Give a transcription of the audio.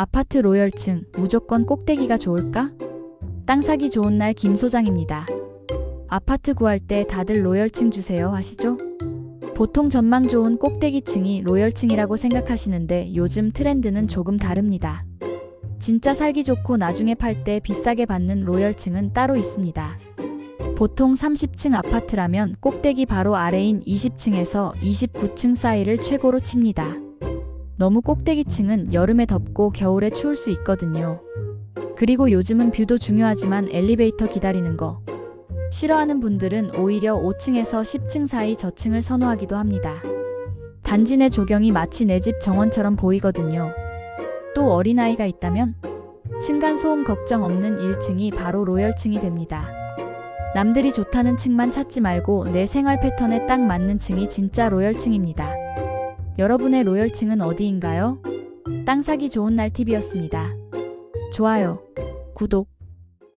아파트 로열층 무조건 꼭대기가 좋을까? 땅 사기 좋은 날 김 소장입니다. 아파트 구할 때 다들 로열층 주세요 하시죠? 보통 전망 좋은 꼭대기층이 로열층이라고 생각하시는데 요즘 트렌드는 조금 다릅니다. 진짜 살기 좋고 나중에 팔 때 비싸게 받는 로열층은 따로 있습니다. 보통 30층 아파트라면 꼭대기 바로 아래인 20층에서 29층 사이를 최고로 칩니다. 너무 꼭대기층은 여름에 덥고 겨울에 추울 수 있거든요. 그리고 요즘은 뷰도 중요하지만 엘리베이터 기다리는 거. 싫어하는 분들은 오히려 5층에서 10층 사이 저층을 선호하기도 합니다. 단지 내 조경이 마치 내 집 정원처럼 보이거든요. 또 어린아이가 있다면 층간소음 걱정 없는 1층이 바로 로열층이 됩니다. 남들이 좋다는 층만 찾지 말고 내 생활 패턴에 딱 맞는 층이 진짜 로열층입니다. 여러분의 로열층은 어디인가요? 땅 사기 좋은 날 팁이었습니다. 좋아요, 구독,